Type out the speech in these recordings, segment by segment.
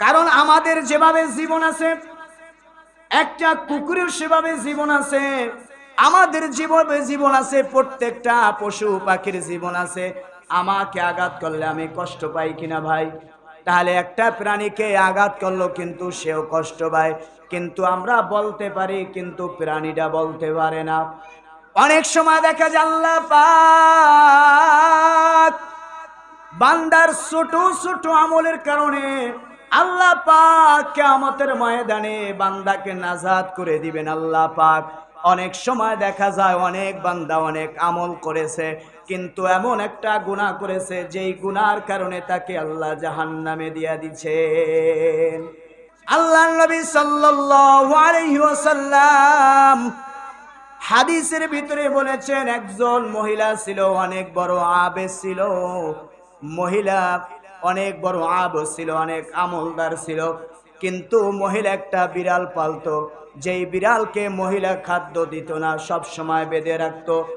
কারণ আমাদের যেভাবে জীবন আছে, একটা কুকুরের সেভাবে জীবন আছে, আমাদের জীবনে জীবন আছে, প্রত্যেকটা পশু পাখির জীবন আছে। আমাকে আঘাত করলে আমি কষ্ট পাই কিনা ভাই? তাহলে একটা প্রাণীকে আঘাত করল কিন্তু সেও কষ্ট পায়। কিন্তু আমরা বলতে পারি, কিন্তু প্রাণীটা বলতে পারে না। অনেক সময় দেখা আল্লাহ পাক বান্দার ছোট ছোট আমলের কারণে আল্লাহ পাক কেয়ামতের ময়দানে বান্দাকে নাজাদ করে দিবেন আল্লাহ পাক। অনেক সময় দেখা যায় অনেক বান্দা অনেক আমল করেছে, কিন্তু এমন একটা গুনাহ করেছে যেই গুনার কারণে তাকে আল্লাহ জাহান্নামে দিয়া দিচ্ছেন। আল্লাহ নবী ওয়াসাল্লাম হাদিসের ভিতরে বলেছেন, একজন মহিলা ছিল, অনেক বড় আবেশ ছিল। মহিলা অনেক বড় আব ছিল, অনেক আমলদার ছিল। কিন্তু মহিলা একটা বিড়াল পালতো। যেই বিড়ালকে মহিলা খাদ্য দিত না, সব সময় বেঁধে রাখতো।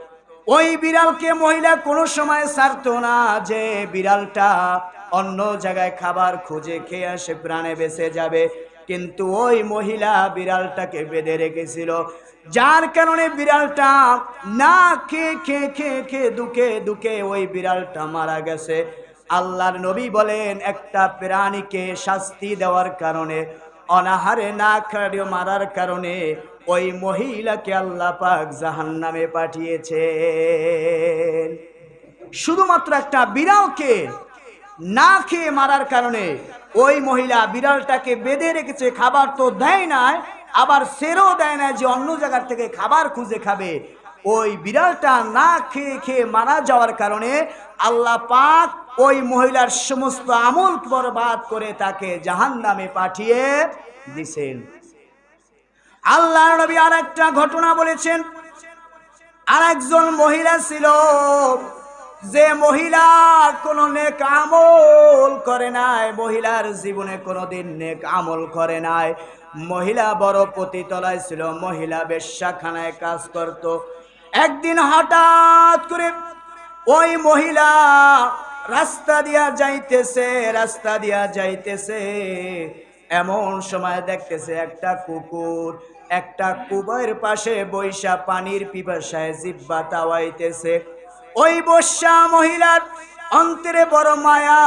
ওই বিড়ালকে মহিলা কোনো সময় ছাড়তো না। যে বিড়ালটা অন্য জায়গায় খাবার খুঁজে খেয়ে আসে, প্রাণে বেঁচে যাবে। কিন্তু ওই মহিলা বিড়ালটাকে বেঁধে রেখেছিল। যার কারণে বিড়ালটা না খেয়ে খেয়ে খেয়ে খেয়ে দুকে দুকে ওই বিড়ালটা মারা গেছে। আল্লাহর নবী বলেন, একটা প্রাণীকে শাস্তি দেওয়ার কারণে, অনাহারে না খাড়িয়ে মারার কারণে ওই মহিলাকে আল্লাহ পাক জাহান নামে পাঠিয়েছেন। শুধুমাত্র একটা বিড়ালকে না খেয়ে মারার কারণে ওই মহিলা বিড়ালটাকে বেঁধে রেখেছে, খাবার তো দেয় না আবার সেরও দেয় না যে অন্য জায়গার থেকে খাবার খুঁজে খাবে। ওই বিড়ালটা না খেয়ে খেয়ে মারা যাওয়ার কারণে আল্লাহ পাক ওই মহিলার সমস্ত আমল বরবাদ করে তাকে জাহান নামে পাঠিয়ে দিছেন। আল্লাহ নবী আর একটা ঘটনা বলেছেন। আর একজন মহিলা ছিল, যে মহিলা কোনো নেক আমল করে নাই, মহিলার জীবনে কোনোদিন নেক আমল করে নাই। মহিলা বড় পতিতলায় ছিল, মহিলা বেশ্যাখানায় কাজ করত। একদিন হঠাৎ করে ওই মহিলা রাস্তা দিয়া যাইতেছে, রাস্তা দিয়া যাইতেছে। এমন সময় দেখতেছে একটা কুকুর, একটা কুবের পাশে বৈশা পানির পিপাসায় জিব্বা তাওয়াইতেছে। ওই বর্ষা মহিলার অন্তরে বড় মায়া,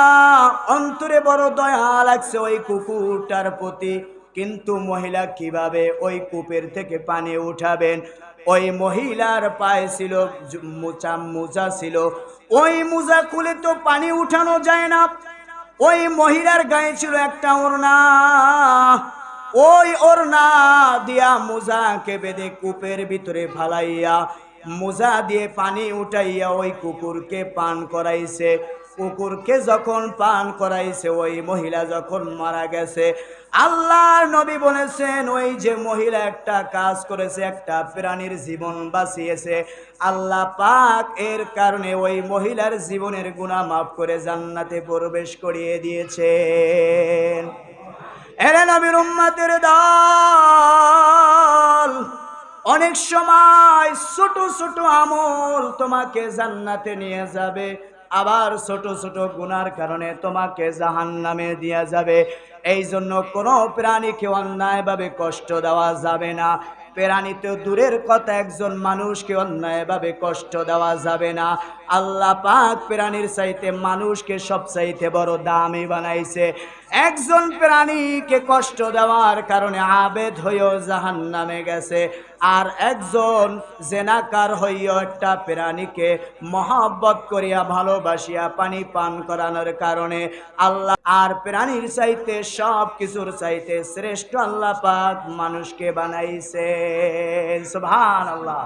অন্তরে বড় দয়া লাগছে ওই কুকুরটার প্রতি। কিন্তু মহিলা কীভাবে ওই কূপের থেকে পানি উঠাবেন? ওই মহিলার পায়ে ছিল মোচা, মোজা ছিল। ওই মোজা খুলে তো পানি উঠানো যায় না। ওই মহিলার গায়ে ছিল একটা ওড়না। ওই ওড়না দিয়া মোজাকে বেঁধে কূপের ভিতরে ফালাইয়া, মোজা দিয়ে পানি উঠাইয়া ওই কুকুরকে পান করাইছে। কুকুরকে যখন পান করাইছে, ওই মহিলা যখন মারা গেছে আল্লাহ নবী বলেছেন, ওই যে মহিলা একটা কাজ করেছে, একটা প্রাণীর জীবন বাঁচিয়েছে। আল্লাহ পাক এর কারণে ওই মহিলার জীবনের গুণা মাফ করে জান্নাতে প্রবেশ করিয়ে দিয়েছেন। এরে নবীর উম্মাতের দল, অনেক সময় ছোট ছোট আমল তোমাকে জান্নাতে নিয়ে যাবে। আবার ছোট ছোট গুনার কারণে তোমাকে জাহান্নামে দিয়া যাবে। এই জন্য কোনো প্রাণীকে অন্যায়ভাবে কষ্ট দেওয়া যাবে না। প্রাণী তো দূরের কথা, একজন মানুষকে অন্যায়ভাবে কষ্ট দেওয়া যাবে না। আল্লাহ পাক প্রাণীর চাইতে মানুষকে সব চাইতে বড় দামি বানাইছে। একজন প্রাণীকে কষ্ট দেওয়ার কারণে আবেদ হয়েও জাহান নামে গেছে। আর একজন জেনাকার হইয়া একটা প্রাণীকে মহাব্বত করিয়া ভালোবাসিয়া পানি পান করানোর কারণে আল্লাহ আর প্রাণীর চাইতে সব কিছুর চাইতে শ্রেষ্ঠ আল্লাহ পাক মানুষকে বানাইছে সুবহান আল্লাহ